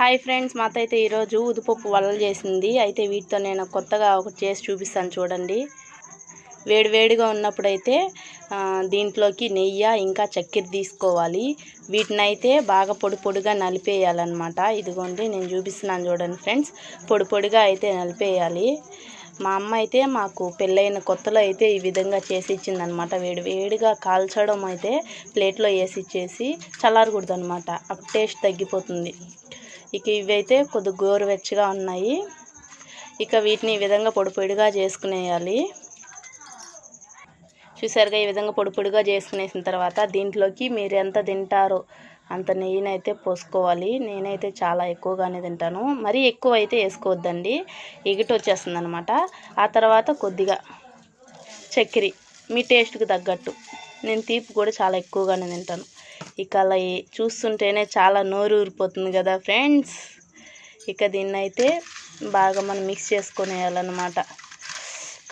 Hi friends మాత అయితే ఈరోజు ఉదుపప్పు వలలు చేసింది. అయితే వీటితో నేను కొత్తగా ఒకటి చేసి చూపిస్తాను చూడండి. వేడివేడిగా ఉన్నప్పుడైతే దీంట్లోకి నెయ్యి ఇంకా చక్కెర తీసుకోవాలి. వీటిని అయితే బాగా పొడి పొడిగా నలిపేయాలన్నమాట. ఇదిగోండి నేను చూపిస్తున్నాను చూడండి ఫ్రెండ్స్. పొడి పొడిగా అయితే నలిపేయాలి. మా అమ్మ అయితే మాకు పెళ్ళైన కొత్తలో అయితే ఈ విధంగా చేసి ఇచ్చిందనమాట వేడి వేడిగా కాల్చడం అయితే ప్లేట్లో వేసి ఇచ్చేసి చల్లారకూడదు అనమాట అప్పుడు టేస్ట్ తగ్గిపోతుంది. ఇక ఇవైతే కొద్ది గోరువెచ్చగా ఉన్నాయి. ఇక వీటిని ఈ విధంగా పొడిపొడిగా చేసుకునేయాలి. చూసారుగా ఈ విధంగా పొడిపొడిగా చేసుకునేసిన తర్వాత దీంట్లోకి మీరు ఎంత తింటారో అంత నెయ్యినైతే పోసుకోవాలి. నేనైతే చాలా ఎక్కువగానే తింటాను. మరీ ఎక్కువ అయితే వేసుకోవద్దండి. ఎగిటి వచ్చేస్తుంది అనమాట ఆ తర్వాత కొద్దిగా చక్కెర మీ టేస్ట్కి తగ్గట్టు. నేను తీపి కూడా చాలా ఎక్కువగానే తింటాను. ఇక అలా చూస్తుంటేనే చాలా నోరు ఊరిపోతుంది కదా ఫ్రెండ్స్. ఇక దీన్నైతే బాగా మనం మిక్స్ చేసుకునేయాలన్నమాట.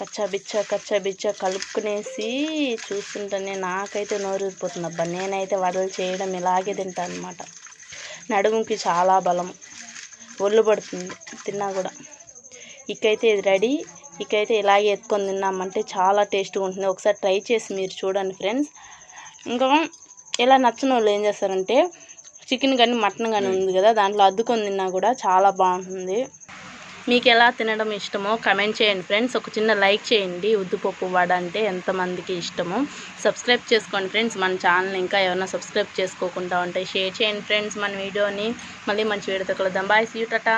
కచ్చాబిచ్చా కచ్చాబిచ్చా కలుపుకునేసి చూస్తుంటేనే నాకైతే నోరు ఊరిపోతుంది అబ్బా. నేనైతే వడలు చేయడం ఇలాగే తింటాను అనమాట నడుముకి చాలా బలం. ఒళ్ళు పడుతుంది తిన్నా కూడా. ఇకైతే ఇది రెడీ. ఇకైతే ఇలాగే ఎత్తుకొని తిన్నామంటే చాలా టేస్ట్గా ఉంటుంది. ఒకసారి ట్రై చేసి మీరు చూడండి ఫ్రెండ్స్. ఇంకా ఇలా నచ్చని వాళ్ళు ఏం చేస్తారంటే చికెన్ కానీ మటన్ కానీ ఉంది కదా దాంట్లో అద్దుకొని తిన్నా కూడా చాలా బాగుంటుంది. మీకు ఎలా తినడం ఇష్టమో కమెంట్ చేయండి ఫ్రెండ్స్ ఒక చిన్న లైక్ చేయండి. ఉద్దుపప్పు వడ అంటే ఎంతమందికి ఇష్టమో. సబ్స్క్రైబ్ చేసుకోండి ఫ్రెండ్స్ మన ఛానల్ ఇంకా ఏమైనా సబ్స్క్రైబ్ చేసుకోకుండా ఉంటే షేర్ చేయండి ఫ్రెండ్స్ మన వీడియోని మళ్ళీ మంచి వీడియోతో కలుద్దాం. Bye see Tata